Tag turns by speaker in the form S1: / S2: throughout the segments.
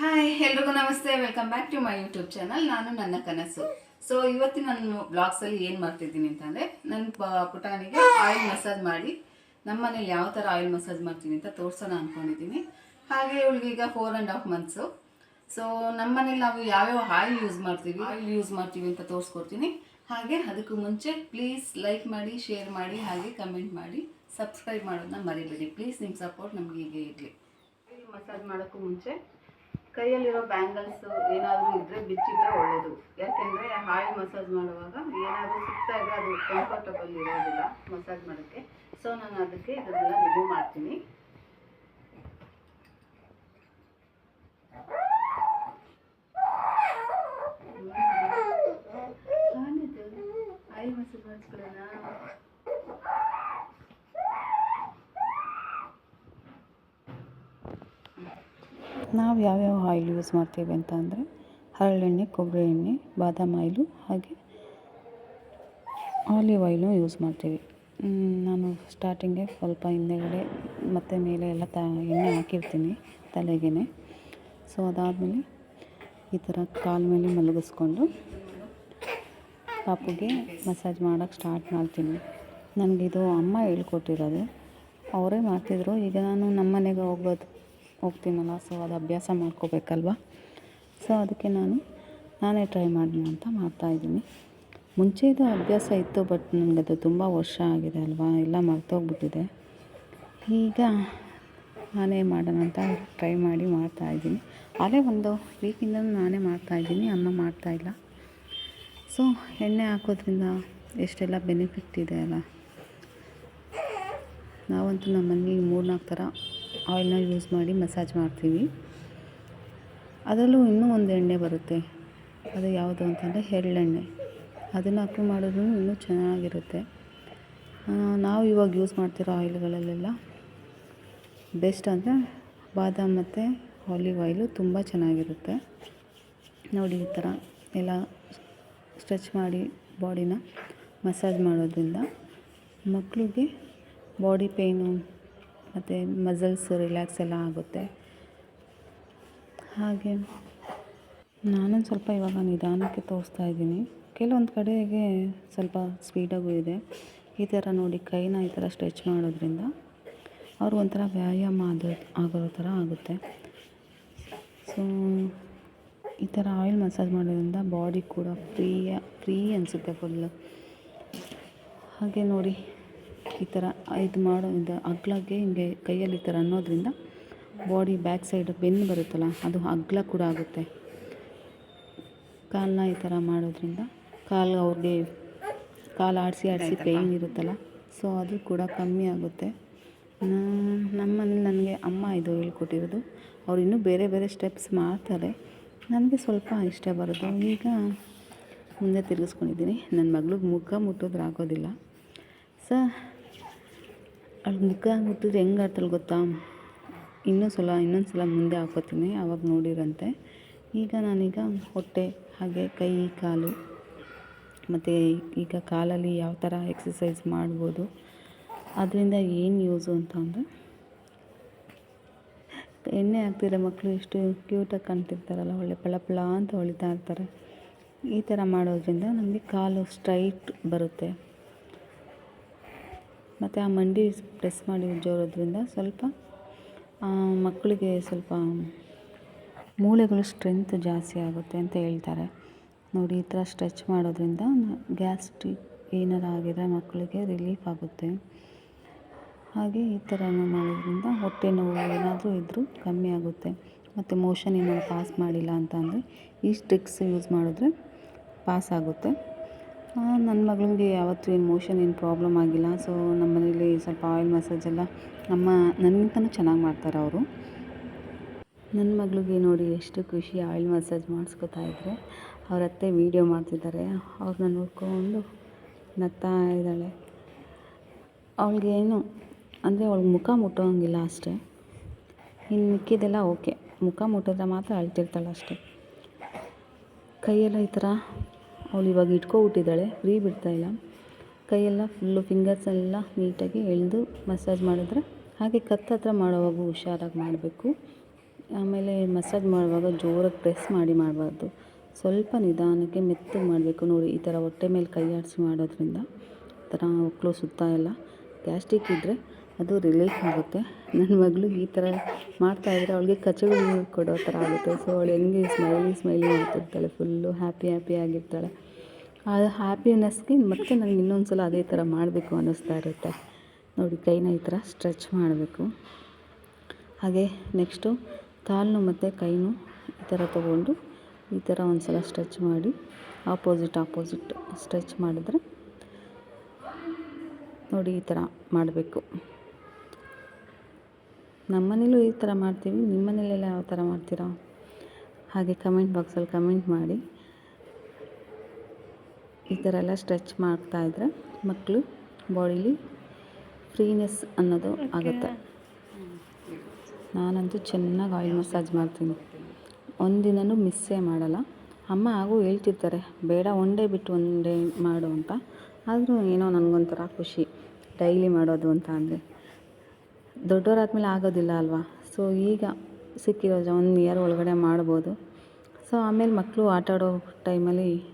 S1: Hi ಎಲ್ರಿಗೂ ನಮಸ್ತೆ. Welcome back to my YouTube channel ನಾನು ನನ್ನ ಕನಸು. ಸೊ ಇವತ್ತಿನ ನಾನು ಬ್ಲಾಗ್ಸಲ್ಲಿ ಏನು ಮಾಡ್ತಿದ್ದೀನಿ ಅಂತಂದರೆ ನನ್ನ ಪುಟಾಣಿಗೆ ಆಯಿಲ್ ಮಸಾಜ್ ಮಾಡಿ ನಮ್ಮ ಮನೇಲಿ ಯಾವ ಥರ ಆಯಿಲ್ ಮಸಾಜ್ ಮಾಡ್ತೀನಿ ಅಂತ ತೋರಿಸೋಣ ಅಂದ್ಕೊಂಡಿದ್ದೀನಿ ಹಾಗೆ ಇವಳಿಗೆ ಈಗ four and half months so ನಮ್ಮ ಮನೇಲಿ ನಾವು ಯಾವ್ಯಾವ ಆಯಿಲ್ ಯೂಸ್ ಮಾಡ್ತೀವಿ ಆಯಿಲ್ ಯೂಸ್ ಮಾಡ್ತೀವಿ ಅಂತ ತೋರಿಸ್ಕೊಡ್ತೀನಿ. ಹಾಗೆ ಅದಕ್ಕೂ ಮುಂಚೆ ಪ್ಲೀಸ್ ಲೈಕ್ ಮಾಡಿ ಶೇರ್ ಮಾಡಿ, ಹಾಗೆ ಕಮೆಂಟ್ ಮಾಡಿ ಸಬ್ಸ್ಕ್ರೈಬ್ ಮಾಡೋದನ್ನ ಮರಿಬೇಡಿ. ಪ್ಲೀಸ್ ನಿಮ್ಮ ಸಪೋರ್ಟ್ ನಮಗೆ ಹೀಗೆ ಇರಲಿ. ಮಸಾಜ್ ಮಾಡೋಕ್ಕೂ ಮುಂಚೆ ಕೈಯಲ್ಲಿರೋ ಬ್ಯಾಂಗಲ್ಸ್ ಏನಾದರೂ ಇದ್ದರೆ ಬಿಚ್ಚಿಟ್ರೆ ಒಳ್ಳೆಯದು ಯಾಕೆಂದರೆ ಹಾಳು ಮಸಾಜ್ ಮಾಡುವಾಗ ಏನಾದರೂ ಸಿಗ್ತಾ ಇದ್ರೆ ಅದು ಕಂಫರ್ಟಬಲ್ ಇರೋದಿಲ್ಲ ಮಸಾಜ್ ಮಾಡೋಕ್ಕೆ. ಸೊ ನಾನು ಅದಕ್ಕೆ ಇದನ್ನೆಲ್ಲ ರಿಮೂವ್ ಮಾಡ್ತೀನಿ ಆಯಿಲ್ ಮಸಾಜ್ ಮಾಡಿಸ್ಕೊಳ್ಳೋಣ
S2: ನಾವು ಯಾವ್ಯಾವ ಆಯಿಲ್ ಯೂಸ್ ಮಾಡ್ತೀವಿ ಅಂತ ಅಂದರೆ ಹರಳೆಣ್ಣೆ ಕೊಬ್ಬರಿ ಎಣ್ಣೆ, ಬಾದಾಮಿ ಆಯಿಲು ಹಾಗೆ ಆಲಿವ್ ಆಯಿಲು ಯೂಸ್ ಮಾಡ್ತೀವಿ. ನಾನು ಸ್ಟಾರ್ಟಿಂಗೆ ಸ್ವಲ್ಪ ಹಿಂದೆಗಡೆ ಮತ್ತು ಮೇಲೆ ಎಲ್ಲ ತ, ಎಣ್ಣೆ ಹಾಕಿರ್ತೀನಿ ತಲೆಗೆ ಸೊ ಅದಾದಮೇಲೆ ಈ ಥರ ಕಾಲ ಮೇಲೆ ಮಲಗಿಸ್ಕೊಂಡು ಪಾಪುಗೆ ಮಸಾಜ್ ಮಾಡೋಕ್ಕೆ ಸ್ಟಾರ್ಟ್ ಮಾಡ್ತೀನಿ. ನನಗಿದು ಅಮ್ಮ ಹೇಳ್ಕೊಟ್ಟಿರೋದು. ಅವರೇ ಮಾಡ್ತಿದ್ರು. ಈಗ ನಾನು ನಮ್ಮ ಮನೆಗೆ ಹೋಗೋದು ಹೋಗ್ತೀನಲ್ಲ ಸೊ ಅದು ಅಭ್ಯಾಸ ಮಾಡ್ಕೋಬೇಕಲ್ವ? ಸೊ ಅದಕ್ಕೆ ನಾನು, ನಾನೇ ಟ್ರೈ ಮಾಡೋಣ ಅಂತ ಮಾಡ್ತಾಯಿದ್ದೀನಿ ಮುಂಚೆ ಇದು ಅಭ್ಯಾಸ ಇತ್ತು ಬಟ್ ನನಗದು ತುಂಬ ವರ್ಷ ಆಗಿದೆ ಅಲ್ವಾ? ಎಲ್ಲ ಮರ್ತೋಗ್ಬಿಟ್ಟಿದೆ. ಈಗ ನಾನೇ ಮಾಡೋಣ ಅಂತ ಟ್ರೈ ಮಾಡಿ ಮಾಡ್ತಾಯಿದ್ದೀನಿ ಅದೇ ಒಂದು ವೀಕಿಂದ ನಾನೇ ಮಾಡ್ತಾಯಿದ್ದೀನಿ ಅಮ್ಮ ಮಾಡ್ತಾಯಿಲ್ಲ ಸೊ ಎಣ್ಣೆ ಹಾಕೋದ್ರಿಂದ ಎಷ್ಟೆಲ್ಲ ಬೆನಿಫಿಟ್ ಇದೆ ಅಲ್ಲ? ನಾವಂತೂ ನಮ್ಮ ಮನೇಲಿ ಮೂರ್ನಾಲ್ಕು ಥರ ಆಯಿಲ್ನ ಯೂಸ್ ಮಾಡಿ ಮಸಾಜ್ ಮಾಡ್ತೀವಿ. ಅದರಲ್ಲೂ ಇನ್ನೂ ಒಂದು ಎಣ್ಣೆ ಬರುತ್ತೆ. ಅದು ಯಾವುದು ಅಂತಂದರೆ ಎಳ್ಳೆಣ್ಣೆ. ಅದನ್ನು ಹಾಕಿ ಮಾಡಿದ್ರು ಇನ್ನೂ ಚೆನ್ನಾಗಿರುತ್ತೆ. ನಾವು ಇವಾಗ ಯೂಸ್ ಮಾಡ್ತಿರೋ ಆಯಿಲ್ಗಳಲ್ಲೆಲ್ಲ ಬೆಸ್ಟ್ ಅಂದರೆ ಬಾದಾಮ್ ಮತ್ತು ಆಲಿವ್ ಆಯಿಲು ತುಂಬ ಚೆನ್ನಾಗಿರುತ್ತೆ. ನೋಡಿ ಈ ಥರ ಎಲ್ಲ ಸ್ಟ್ರೆಚ್ ಮಾಡಿ ಬಾಡಿನ ಮಸಾಜ್ ಮಾಡೋದ್ರಿಂದ ಮಕ್ಕಳಿಗೆ ಬಾಡಿ ಪೇಯ್ನು ಮತ್ತು ಮಸಲ್ಸ್ ರಿಲ್ಯಾಕ್ಸ್ ಎಲ್ಲ ಆಗುತ್ತೆ. ಹಾಗೆ ನಾನೊಂದು ಸ್ವಲ್ಪ ಇವಾಗ ನಿಧಾನಕ್ಕೆ ತೋರಿಸ್ತಾ ಇದ್ದೀನಿ. ಕೆಲವೊಂದು ಕಡೆಗೆ ಸ್ವಲ್ಪ ಸ್ಪೀಡಾಗೂ ಇದೆ. ಈ ಥರ ನೋಡಿ ಕೈನ ಈ ಥರ ಸ್ಟ್ರೆಚ್ ಮಾಡೋದ್ರಿಂದ ಅವ್ರು ಒಂಥರ ವ್ಯಾಯಾಮ ಆಗೋ ಆಗೋ ಥರ ಆಗುತ್ತೆ. ಸೊ ಈ ಥರ ಆಯಿಲ್ ಮಸಾಜ್ ಮಾಡೋದ್ರಿಂದ ಬಾಡಿ ಕೂಡ ಫ್ರೀಯ ಫ್ರೀ ಅನಿಸುತ್ತೆ ಫುಲ್ಲು ಹಾಗೆ ನೋಡಿ ಈ ಥರ ಇದು ಮಾಡೋ ಇದು ಅಗ್ಲಗೆ ಹಿಂಗೆ ಕೈಯಲ್ಲಿ ಈ ಥರ ಅನ್ನೋದ್ರಿಂದ ಬಾಡಿ ಬ್ಯಾಕ್ ಸೈಡ್ ಬೆನ್ನು ಬರುತ್ತಲ್ಲ ಅದು ಅಗ್ಲ ಕೂಡ ಆಗುತ್ತೆ. ಕಾಲನ್ನ ಈ ಥರ ಮಾಡೋದ್ರಿಂದ ಕಾಲು ಅವ್ರಿಗೆ ಕಾಲು ಆಡಿಸಿ ಆಡಿಸಿ ಪೇಯ್ನ್ ಇರುತ್ತಲ್ಲ ಸೊ ಅದು ಕೂಡ ಕಮ್ಮಿ ಆಗುತ್ತೆ. ನಮ್ಮ ಮನೇಲಿ ನನಗೆ ಅಮ್ಮ ಇದು ಹೇಳ್ಕೊಟ್ಟಿರೋದು ಅವ್ರು ಇನ್ನೂ ಬೇರೆ ಬೇರೆ ಸ್ಟೆಪ್ಸ್ ಮಾಡ್ತಾರೆ. ನನಗೆ ಸ್ವಲ್ಪ ಇಷ್ಟ ಬರೋದು. ಈಗ ಮುಂದೆ ತಿರುಗಿಸ್ಕೊಂಡಿದ್ದೀನಿ. ನನ್ನ ಮಗಳಿಗೆ ಮುಖ ಮುಟ್ಟಿದ್ರೆ ಆಗೋದಿಲ್ಲ ಸ ಅವಳು ಮುಖ ಮುಟ್ಟಿದ್ರೆ ಹೆಂಗೆ ಆಗ್ತಲ್ಲ ಗೊತ್ತಾ? ಇನ್ನೂ ಸಲ ಇನ್ನೊಂದು ಸಲ ಮುಂದೆ ಹಾಕೋತೀನಿ ಆವಾಗ ನೋಡಿರಂತೆ. ಈಗ ನಾನೀಗ ಹೊಟ್ಟೆ, ಹಾಗೆ ಕೈ, ಕಾಲು, ಮತ್ತು ಈಗ ಕಾಲಲ್ಲಿ ಯಾವ ಥರ ಎಕ್ಸಸೈಸ್ ಮಾಡ್ಬೋದು, ಅದರಿಂದ ಏನು ಯೂಸು ಅಂತ ಅಂದರೆ, ಎಣ್ಣೆ ಹಾಕ್ತಿರೋ ಮಕ್ಕಳು ಎಷ್ಟು ಕ್ಯೂಟಾಗಿ ಕಾಣ್ತಿರ್ತಾರಲ್ಲ, ಒಳ್ಳೆ ಪಳ ಪಳ ಅಂತ ಹೊಳಿತಾ ಇರ್ತಾರೆ. ಈ ಥರ ಮಾಡೋದ್ರಿಂದ ನಮಗೆ ಕಾಲು ಸ್ಟ್ರೈಟ್ ಬರುತ್ತೆ. ಮತ್ತು ಆ ಮಂಡಿ ಪ್ರೆಸ್ ಮಾಡಿ ಜೋರೋದ್ರಿಂದ ಸ್ವಲ್ಪ ಮಕ್ಕಳಿಗೆ ಸ್ವಲ್ಪ ಮೂಳೆಗಳು ಸ್ಟ್ರೆಂತ್ ಜಾಸ್ತಿ ಆಗುತ್ತೆ ಅಂತ ಹೇಳ್ತಾರೆ. ನೋಡಿ, ಈ ಥರ ಸ್ಟ್ರೆಚ್ ಮಾಡೋದ್ರಿಂದ ಗ್ಯಾಸ್ಟ್ರಿಕ್ ಏನಾರು ಆಗಿದ್ರೆ ಮಕ್ಕಳಿಗೆ ರಿಲೀಫ್ ಆಗುತ್ತೆ. ಹಾಗೆ ಈ ಥರ ಮಾಡೋದ್ರಿಂದ ಹೊಟ್ಟೆ ನೋವು ಏನಾದರೂ ಇದ್ದರೂ ಕಮ್ಮಿ ಆಗುತ್ತೆ. ಮತ್ತು ಮೋಷನ್ ಏನಾದರೂ ಪಾಸ್ ಮಾಡಿಲ್ಲ ಅಂತ ಈ ಸ್ಟಿಕ್ಸ್ ಯೂಸ್ ಮಾಡಿದ್ರೆ ಪಾಸ್ ಆಗುತ್ತೆ. ನನ್ನ ಮಗಳಿಗೆ ಯಾವತ್ತೂ ಏನು ಮೋಷನ್ ಏನು ಪ್ರಾಬ್ಲಮ್ ಆಗಿಲ್ಲ. ಸೊ ನಮ್ಮ ಮನೇಲಿ ಸ್ವಲ್ಪ ಆಯಿಲ್ ಮಸಾಜ್ ಎಲ್ಲ ನಮ್ಮ, ನನಗಿಂತನೂ ಚೆನ್ನಾಗಿ ಮಾಡ್ತಾರೆ ಅವರು. ನನ್ನ ಮಗಳಿಗೆ ನೋಡಿ ಎಷ್ಟು ಖುಷಿ ಆಯಿಲ್ ಮಸಾಜ್ ಮಾಡಿಸ್ಕೊತಾ ಇದ್ದರೆ ಅವ್ರ ಅತ್ತೆ ವೀಡಿಯೋ ಮಾಡ್ತಿದ್ದಾರೆ ಅವ್ರನ್ನ ನೋಡ್ಕೊಂಡು ನಗ್ತಾ ಇದ್ದಾಳೆ. ಅವಳಿಗೇನು ಅಂದರೆ ಅವಳಿಗೆ ಮುಖ ಮುಟ್ಟೋಂಗಿಲ್ಲ ಅಷ್ಟೇ. ಇನ್ನು ಮಿಕ್ಕಿದೆಲ್ಲ ಓಕೆ. ಮುಖ ಮುಟ್ಟಿದ್ರೆ ಮಾತ್ರ ಅಳ್ತಿರ್ತಾಳೆ ಅಷ್ಟೇ. ಕೈಯೆಲ್ಲ ಈ ಥರ ಅವಳು ಇವಾಗ ಇಟ್ಕೊಬಿಟ್ಟಿದ್ದಾಳೆ, ಫ್ರೀ ಬಿಡ್ತಾಯಿಲ್ಲ ಕೈಯೆಲ್ಲ ಫುಲ್ಲು ಫಿಂಗರ್ಸ್ ಎಲ್ಲ ನೀಟಾಗಿ ಎಳೆದು ಮಸಾಜ್ ಮಾಡಿದ್ರೆ ಹಾಗೆ ಕತ್ತ ಹತ್ರ ಮಾಡೋವಾಗೂ ಹುಷಾರಾಗಿ ಮಾಡಬೇಕು. ಆಮೇಲೆ ಮಸಾಜ್ ಮಾಡುವಾಗ ಜೋರಾಗಿ ಪ್ರೆಸ್ ಮಾಡಿ ಮಾಡಬಾರ್ದು. ಸ್ವಲ್ಪ ನಿಧಾನಕ್ಕೆ ಮೆತ್ತಗೆ ಮಾಡಬೇಕು. ನೋಡಿ, ಈ ಥರ ಹೊಟ್ಟೆ ಮೇಲೆ ಕೈ ಆಡಿಸಿ ಮಾಡೋದ್ರಿಂದ ಈ ಥರ ಒಕ್ಕಲು ಸುತ್ತ ಎಲ್ಲ ಗ್ಯಾಸ್ಟಿಕ್ ಇದ್ದರೆ ಅದು ರಿಲೀಫ್ ಆಗುತ್ತೆ. ನನ್ನ ಮಗಳು ಈ ಥರ ಮಾಡ್ತಾಯಿದ್ರೆ ಅವಳಿಗೆ ಕಚಗುಳಿ ಕೊಡೋ ಥರ ಆಗುತ್ತೆ. ಸೊ ಅವಳು ಹೆಂಗೆ ಸ್ಮೈಲಿ ಸ್ಮೈಲಿ ಮಾಡ್ತಿರ್ತಾಳೆ ಫುಲ್ಲು ಹ್ಯಾಪಿ ಹ್ಯಾಪಿ ಆಗಿರ್ತಾಳೆ. ಆ ಹ್ಯಾಪಿನೆಸ್ಗೆ ಮತ್ತೆ ನನಗೆ ಇನ್ನೊಂದು ಸಲ ಅದೇ ಥರ ಮಾಡಬೇಕು ಅನ್ನಿಸ್ತಾ ಇರುತ್ತೆ. ನೋಡಿ, ಕೈನ ಈ ಥರ ಸ್ಟ್ರೆಚ್ ಮಾಡಬೇಕು. ಹಾಗೆ ನೆಕ್ಸ್ಟು ಕಾಲನ್ನು ಮತ್ತು ಕೈನೂ ಈ ಥರ ತೊಗೊಂಡು ಈ ಥರ ಒಂದು ಸಲ ಸ್ಟ್ರೆಚ್ ಮಾಡಿ ಆಪೋಸಿಟ್ ಆಪೋಸಿಟ್ ಸ್ಟ್ರೆಚ್ ಮಾಡಿದ್ರೆ ನೋಡಿ ಈ ಥರ ಮಾಡಬೇಕು. ನಮ್ಮ ಮನೇಲೂ ಈ ಥರ ಮಾಡ್ತೀವಿ ನಿಮ್ಮ ಮನೇಲೆಲ್ಲ ಯಾವ ಥರ ಮಾಡ್ತೀರಾ? ಹಾಗೆ ಕಮೆಂಟ್ ಬಾಕ್ಸಲ್ಲಿ ಕಮೆಂಟ್ ಮಾಡಿ. ಈ ಥರ ಎಲ್ಲ ಸ್ಟ್ರೆಚ್ ಮಾಡ್ತಾಯಿದ್ರೆ ಮಕ್ಕಳು ಬಾಡಿಲಿ ಫ್ರೀನೆಸ್ ಅನ್ನೋದು ಆಗುತ್ತೆ. ನಾನಂತೂ ಚೆನ್ನಾಗಿ ಆಯಿಲ್ ಮಸಾಜ್ ಮಾಡ್ತೀನಿ. ಒಂದಿನನೂ ಮಿಸ್ಸೇ ಮಾಡಲ್ಲ. ಅಮ್ಮ ಹಾಗೂ ಹೇಳ್ತಿರ್ತಾರೆ, ಬೇಡ ಒನ್ ಡೇ ಬಿಟ್ಟು ಒನ್ ಡೇ ಮಾಡು ಅಂತ. ಆದರೂ ಏನೋ ನನಗೊಂಥರ ಖುಷಿ, ಡೈಲಿ ಮಾಡೋದು ಅಂತ ಅಂದರೆ. ದೊಡ್ಡವರಾದ್ಮೇಲೆ ಆಗೋದಿಲ್ಲ ಅಲ್ವಾ? ಸೊ ಈಗ ಸಿಕ್ಕಿರೋ ಒನ್ ಇಯರ್ ಒಳಗಡೆ ಮಾಡ್ಬೋದು. ಸೊ ಆಮೇಲೆ ಮಕ್ಕಳು ಆಟ ಆಡೋ ಟೈಮಲ್ಲಿ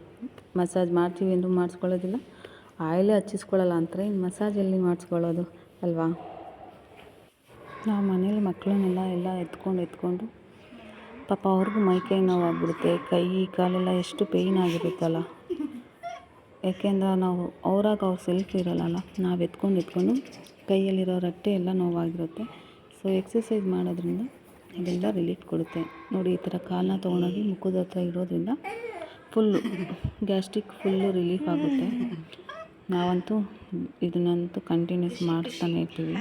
S2: ಮಸಾಜ್ ಮಾಡ್ತೀವಿ ಅಂದರೂ ಮಾಡಿಸ್ಕೊಳ್ಳೋದಿಲ್ಲ. ಆಯಿಲೇ ಹಚ್ಚಿಸ್ಕೊಳ್ಳಲ್ಲ ಅಂತಾರೆ. ಇನ್ನು ಮಸಾಜ್ ಎಲ್ಲಿ ಮಾಡಿಸ್ಕೊಳ್ಳೋದು ಅಲ್ವಾ? ನಾವು ಮನೇಲಿ ಮಕ್ಕಳನ್ನೆಲ್ಲ ಎಲ್ಲ ಎತ್ಕೊಂಡು ಎತ್ಕೊಂಡು ಪಾಪ ಅವ್ರಿಗೂ ಮೈಕೈ ನೋವಾಗ್ಬಿಡುತ್ತೆ. ಕೈ, ಕಾಲೆಲ್ಲ ಎಷ್ಟು ಪೇಯ್ನ್ ಆಗಿರುತ್ತಲ್ಲ? ಯಾಕೆಂದ್ರೆ ನಾವು, ಅವರಾಗ ಅವ್ರು ಸೆಲ್ಫ್ ಇರಲ್ಲ ನಾವು ಎತ್ಕೊಂಡು ಎತ್ಕೊಂಡು ಕೈಯಲ್ಲಿರೋ ರಟ್ಟೆ ಎಲ್ಲ ನೋವಾಗಿರುತ್ತೆ. ಸೊ ಎಕ್ಸಸೈಸ್ ಮಾಡೋದ್ರಿಂದ ಅದೆಲ್ಲ ರಿಲೀಫ್ ಕೊಡುತ್ತೆ. ನೋಡಿ, ಈ ಥರ ಕಾಲನ್ನ ತೊಗೊಂಡೋಗಿ ಮುಖದ ಹತ್ರ ಇರೋದ್ರಿಂದ ಫುಲ್ಲು ಗ್ಯಾಸ್ಟ್ರಿಕ್ ಫುಲ್ಲು ರಿಲೀಫ್ ಆಗುತ್ತೆ. ನಾವಂತೂ ಇದನ್ನಂತೂ ಕಂಟಿನ್ಯೂಸ್ ಮಾಡಿಸ್ತಾನೆ ಇರ್ತೀವಿ.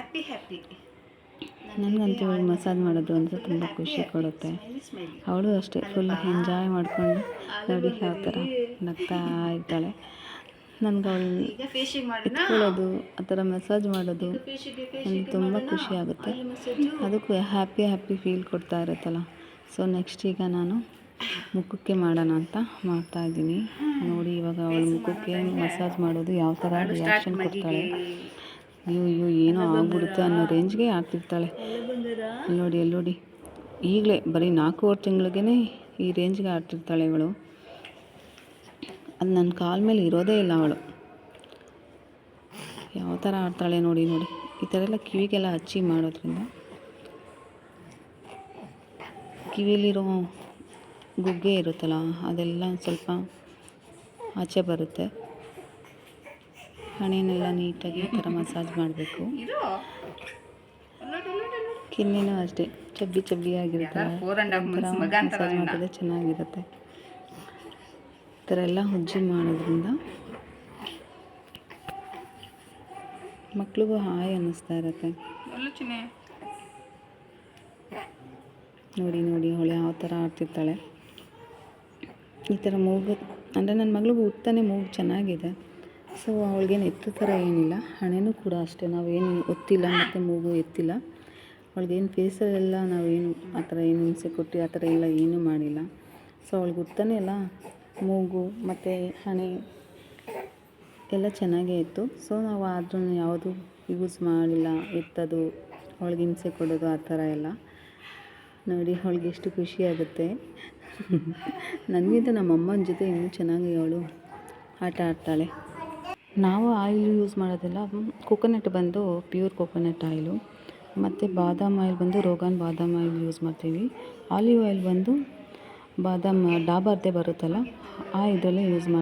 S2: ನನಗಂತೂ ಮಸಾಜ್ ಮಾಡೋದು ಅಂದರೆ ತುಂಬ ಖುಷಿ ಕೊಡುತ್ತೆ. ಅವಳು ಅಷ್ಟೇ ಫುಲ್ ಎಂಜಾಯ್ ಮಾಡಿಕೊಂಡು ನೋಡಿ, ಯಾವ ಥರ ನಗ್ತಾ ಇರ್ತಾಳೆ ನನಗೆ ಅವಳು ಆ ಥರ ಮಸಾಜ್ ಮಾಡೋದು ನನಗೆ ತುಂಬ ಖುಷಿ ಆಗುತ್ತೆ. ಅದಕ್ಕೂ ಹ್ಯಾಪಿ ಹ್ಯಾಪಿ ಫೀಲ್ ಕೊಡ್ತಾ ಇರುತ್ತಲ್ಲ. ಸೊ ನೆಕ್ಸ್ಟ್ ಈಗ ನಾನು ಮುಖಕ್ಕೆ ಮಾಡೋಣ ಅಂತ ಮಾಡ್ತಾ ಇದ್ದೀನಿ. ನೋಡಿ ಇವಾಗ ಅವಳು ಮುಖಕ್ಕೆ ಮಸಾಜ್ ಮಾಡೋದು ಯಾವ ಥರ ರಿಯಾಕ್ಷನ್ ಕೊಡ್ತಾಳೆ. ಅಯ್ಯೋ ಅಯ್ಯೋ ಏನೋ ಆಗ್ಬಿಡುತ್ತೆ ಅನ್ನೋ ರೇಂಜ್ಗೆ ಆಗ್ತಿರ್ತಾಳೆ. ನೋಡಿ ಎಲ್ಲೋಡಿ ನೋಡಿ. ಈಗಲೇ ಬರೀ ನಾಲ್ಕೂವರೆ ತಿಂಗಳಿಗೇ ಈ ರೇಂಜ್ಗೆ ಆಡ್ತಿರ್ತಾಳೆ ಇವಳು. ಅದು ನನ್ನ ಕಾಲ ಮೇಲೆ ಇರೋದೇ ಇಲ್ಲ ಅವಳು. ಯಾವ ಥರ ಆಡ್ತಾಳೆ ನೋಡಿ ನೋಡಿ. ಈ ಥರ ಎಲ್ಲ ಕಿವಿಗೆಲ್ಲ ಹಚ್ಚಿ ಮಾಡೋದ್ರಿಂದ ಕಿವಿಲಿರೋ ಗುಗ್ಗೆ ಇರುತ್ತಲ್ಲ ಅದೆಲ್ಲ ಸ್ವಲ್ಪ ಆಚೆ ಬರುತ್ತೆ. ಹಣೆನೆಲ್ಲ ನೀಟಾಗಿ ಈ ಥರ ಮಸಾಜ್ ಮಾಡಬೇಕು. ಕಿನ್ನಿನೂ ಅಷ್ಟೇ ಚಬ್ಬಿ ಚಬ್ಬಿ ಆಗಿರುತ್ತಲ್ಲ
S1: ಫೋರ್ ಆ್ಯಂಡ್ ಹಾಫ್ ಮಂತ್ಸ್ ಮಗ ಅಂತ
S2: ಮಸಾಜ್ ಮಾಡಿದ್ರೆ ಚೆನ್ನಾಗಿರುತ್ತೆ. ಥರ ಎಲ್ಲ ಹುಜ್ಜಿ ಮಾಡೋದ್ರಿಂದ ಮಕ್ಳಿಗೂ ಹಾಯ್ ಅನ್ನಿಸ್ತಾ ಇರುತ್ತೆ. ನೋಡಿ ನೋಡಿ ಅವಳು ಯಾವ ಥರ ಆಡ್ತಿರ್ತಾಳೆ. ಈ ಥರ ಮೂಗು ಅಂದರೆ ನನ್ನ ಮಗಳಿಗೂ ಉತ್ತಾನೆ ಮೂಗು ಚೆನ್ನಾಗಿದೆ. ಸೊ ಅವಳಿಗೇನು ಎತ್ತ ಥರ ಏನಿಲ್ಲ. ಹಣೆನೂ ಕೂಡ ಅಷ್ಟೇ. ನಾವೇನು ಒತ್ತಿಲ್ಲ ಮತ್ತು ಮೂಗು ಎತ್ತಿಲ್ಲ. ಅವಳಿಗೇನು ಫೇಸಲ್ಲೆಲ್ಲ ನಾವೇನು ಆ ಥರ ಏನು ಹಿಂಸೆ ಕೊಟ್ಟು ಆ ಥರ ಎಲ್ಲ ಏನೂ ಮಾಡಿಲ್ಲ. ಸೊ ಅವಳಿಗೆ ಉತ್ತಾನೆ ಎಲ್ಲ ಮೂಗು ಮತ್ತು ಹಣೆ ಎಲ್ಲ ಚೆನ್ನಾಗೇ ಇತ್ತು. ಸೊ ನಾವು ಅದನ್ನು ಯಾವುದು ಯೂಸ್ ಮಾಡಿಲ್ಲ, ಎತ್ತೋದು, ಅವಳಿಗೆ ಹಿಂಸೆ ಕೊಡೋದು ಆ ಥರ ಎಲ್ಲ. ನೋಡಿ, ಅವಳಿಗೆ ಎಷ್ಟು ಖುಷಿ ಆಗುತ್ತೆ. ನನಗಿಂತ ನಮ್ಮ ಅಮ್ಮನ ಜೊತೆ ಇನ್ನೂ ಚೆನ್ನಾಗಿ ಅವಳು ಆಟ ಆಡ್ತಾಳೆ. ನಾವು ಆಯಿಲ್ ಯೂಸ್ ಮಾಡೋದಿಲ್ಲ. ಕೊಕೊನಟ್ ಬಂದು ಪ್ಯೂರ್ ಕೊಕೊನಟ್ ಆಯಿಲು ಮತ್ತು ಬಾದಾಮ್ ಆಯಿಲ್ ಬಂದು ರೋಗನ್ ಬಾದಾಮ್ ಆಯಿಲ್ ಯೂಸ್ ಮಾಡ್ತೀವಿ. ಆಲಿವ್ ಆಯಿಲ್ ಬಂದು ಬಾದಾಮ್ ಡಾಬರ್ದೇ ಬರುತ್ತಲ್ಲ ಆ ಇದೆಲ್ಲ ಯೂಸ್ ಮಾಡಿ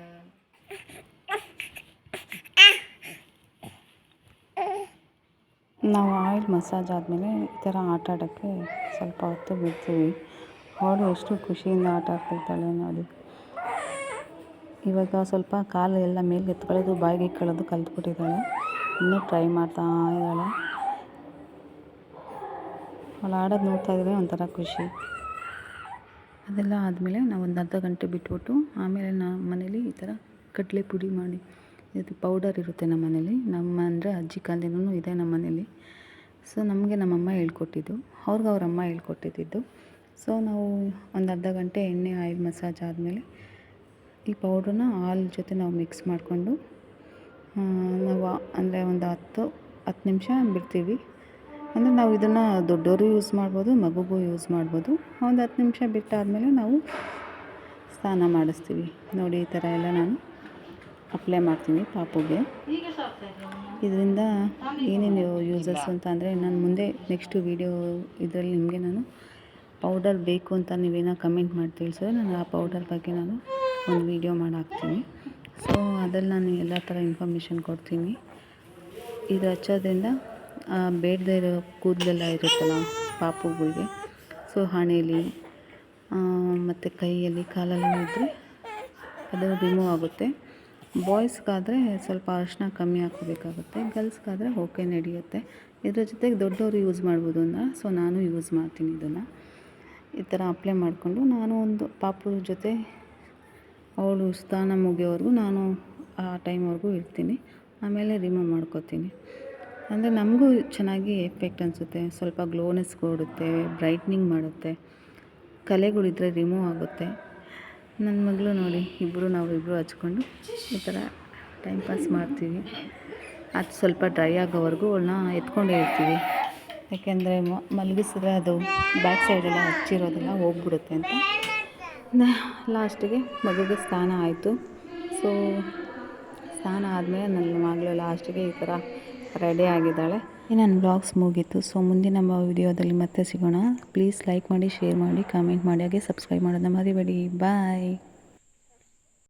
S2: ನಾವು ಆಯಿಲ್ ಮಸಾಜ್ ಆದಮೇಲೆ ಈ ಥರ ಆಟ ಆಡೋಕ್ಕೆ ಸ್ವಲ್ಪ ಹೊತ್ತು ಬಿಡ್ತೀವಿ. ಅವಳು ಎಷ್ಟು ಖುಷಿಯಿಂದ ಆಟ ಆಡ್ತಿರ್ತಾಳೆ ನೋಡಿ. ಇವಾಗ ಸ್ವಲ್ಪ ಕಾಲು ಎಲ್ಲ ಮೇಲೆ ಎತ್ಕೊಳ್ಳೋದು, ಬಾಯಿಗೆ ಇಕ್ಕೊಳ್ಳೋದು ಕಲ್ತ್ಬಿಟ್ಟಿದ್ದಾಳೆ. ಇನ್ನೂ ಟ್ರೈ ಮಾಡ್ತಾ ಇದ್ದಾಳೆ. ಅವಳು ಆಡೋದು ನೋಡ್ತಾ ಇದ್ರೆ ಒಂಥರ ಖುಷಿ. ಅದೆಲ್ಲ ಆದಮೇಲೆ ನಾವು ಒಂದು ಅರ್ಧ ಗಂಟೆ ಬಿಟ್ಬಿಟ್ಟು ಆಮೇಲೆ ನಮ್ಮ ಮನೇಲಿ ಈ ಥರ ಕಡಲೆ ಪುಡಿ ಮಾಡಿ ಇದು ಪೌಡರ್ ಇರುತ್ತೆ ನಮ್ಮ ಮನೇಲಿ. ನಮ್ಮ ಅಂದರೆ ಅಜ್ಜಿ ಕಾಲದಿಂದನೂ ಇದೆ ನಮ್ಮ ಮನೇಲಿ. ಸೊ ನಮಗೆ ನಮ್ಮಮ್ಮ ಹೇಳ್ಕೊಟ್ಟಿದ್ದು. ಅವ್ರಿಗೆ ಅವ್ರ ಅಮ್ಮ ಹೇಳ್ಕೊಟ್ಟಿದ್ದು. ಸೊ ನಾವು ಒಂದು ಅರ್ಧ ಗಂಟೆ ಎಣ್ಣೆ, ಆಯಿಲ್ ಮಸಾಜ್ ಆದಮೇಲೆ ಈ ಪೌಡ್ರನ್ನ ಹಾಲು ಜೊತೆ ನಾವು ಮಿಕ್ಸ್ ಮಾಡಿಕೊಂಡು ನಾವು ಅಂದರೆ ಒಂದು ಹತ್ತು ಹತ್ತು ನಿಮಿಷ ಬಿಡ್ತೀವಿ. ಅಂದರೆ ನಾವು ಇದನ್ನು ದೊಡ್ಡವರು ಯೂಸ್ ಮಾಡ್ಬೋದು, ಮಗುಗೂ ಯೂಸ್ ಮಾಡ್ಬೋದು. ಒಂದು ಹತ್ತು ನಿಮಿಷ ಬಿಟ್ಟಾದಮೇಲೆ ನಾವು ಸ್ನಾನ ಮಾಡಿಸ್ತೀವಿ. ನೋಡಿ, ಈ ಥರ ಎಲ್ಲ ನಾನು ಅಪ್ಲೈ ಮಾಡ್ತೀನಿ ಪಾಪುಗೆ. ಇದರಿಂದ ಏನೇನು ಯೂಸಸ್ ಅಂತ ಅಂದರೆ ನಾನು ಮುಂದೆ ನೆಕ್ಸ್ಟು ವೀಡಿಯೋ ಇದರಲ್ಲಿ ನಿಮಗೆ ನಾನು ಪೌಡರ್ ಬೇಕು ಅಂತ ನೀವೇನೋ ಕಮೆಂಟ್ ಮಾಡಿ ತಿಳಿಸಿದ್ರೆ ನಾನು ಆ ಪೌಡರ್ ಬಗ್ಗೆ ನಾನು ಒಂದು ವೀಡಿಯೋ ಮಾಡಿ ಹಾಕ್ತೀನಿ ಸೊ ಅದ್ರಲ್ಲಿ ನಾನು ಎಲ್ಲ ಥರ ಇನ್ಫಾರ್ಮೇಷನ್ ಕೊಡ್ತೀನಿ. ಇದು ಹಚ್ಚೋದ್ರಿಂದ ಬೇಡದೇ ಇರೋ ಕೂದಲೆಲ್ಲ ಇರುತ್ತಲ್ಲ ಪಾಪುಗಳಿಗೆ. ಸೊ ಹಣೆಯಲ್ಲಿ ಮತ್ತು ಕೈಯಲ್ಲಿ ಕಾಲಲ್ಲಿ ಇದ್ದರೆ ಅದು ರಿಮೂವ್ ಆಗುತ್ತೆ. ಬಾಯ್ಸ್ಗಾದರೆ ಸ್ವಲ್ಪ ಅರಿಶಿನ ಕಮ್ಮಿ ಹಾಕೋಬೇಕಾಗುತ್ತೆ ಗರ್ಲ್ಸ್ಗಾದರೆ ಓಕೆ ನಡೆಯುತ್ತೆ. ಇದ್ರ ಜೊತೆಗೆ ದೊಡ್ಡವರು ಯೂಸ್ ಮಾಡ್ಬೋದು ಅಂತ ಸೊ ನಾನು ಯೂಸ್ ಮಾಡ್ತೀನಿ ಇದನ್ನು. ಈ ಥರ ಅಪ್ಲೈ ಮಾಡಿಕೊಂಡು ನಾನು ಒಂದು ಪಾಪು ಜೊತೆ ಅವಳು ಸ್ನಾನ ಮುಗಿಯೋವರೆಗೂ ನಾನು ಆ ಟೈಮ್ವರೆಗೂ ಇರ್ತೀನಿ. ಆಮೇಲೆ ರಿಮೂವ್ ಮಾಡ್ಕೋತೀನಿ. ಅಂದರೆ ನಮಗೂ ಚೆನ್ನಾಗಿ ಎಫೆಕ್ಟ್ ಅನಿಸುತ್ತೆ. ಸ್ವಲ್ಪ ಗ್ಲೋನೆಸ್ ಕೊಡುತ್ತೆ ಬ್ರೈಟ್ನಿಂಗ್ ಮಾಡುತ್ತೆ. ಕಲೆಗಳಿದ್ರೆ ರಿಮೂವ್ ಆಗುತ್ತೆ. ನನ್ನ ಮಗಳು ನೋಡಿ ಇಬ್ಬರು ನಾವು ಇಬ್ಬರು ಹಚ್ಕೊಂಡು ಈ ಥರ ಟೈಮ್ ಪಾಸ್ ಮಾಡ್ತೀವಿ. ಅದು ಸ್ವಲ್ಪ ಡ್ರೈ ಆಗೋವರೆಗೂ ಅವಳನ್ನ ಎತ್ಕೊಂಡೇ ಇರ್ತೀವಿ. ಯಾಕೆಂದರೆ ಮಲಗಿಸಿದ್ರೆ ಅದು ಬ್ಯಾಕ್ ಸೈಡೆಲ್ಲ ಹಚ್ಚಿರೋದೆಲ್ಲ ಹೋಗ್ಬಿಡುತ್ತೆ ಅಂತ. ಲಾಸ್ಟಿಗೆ ಮಗುಗೆ ಸ್ನಾನ ಆಯಿತು. ಸೊ ಸ್ನಾನ ಆದಮೇಲೆ ನನ್ನ ಮಗಳು ಲಾಸ್ಟಿಗೆ ಈ ಥರ ರೆಡಿ ಆಗಿದ್ದಾಳೆ. ನನ್ನ ಬ್ಲಾಗ್ಸ್ ಮುಗೀತು. ಸೊ ಮುಂದಿನ ವಿಡಿಯೋದಲ್ಲಿ ಮತ್ತೆ ಸಿಗೋಣ. ಪ್ಲೀಸ್ ಲೈಕ್ ಮಾಡಿ ಶೇರ್ ಮಾಡಿ ಕಾಮೆಂಟ್ ಮಾಡಿ, ಹಾಗೆ ಸಬ್ಸ್ಕ್ರೈಬ್ ಮಾಡೋದನ್ನ ಮರಿಬೇಡಿ. ಬಾಯ್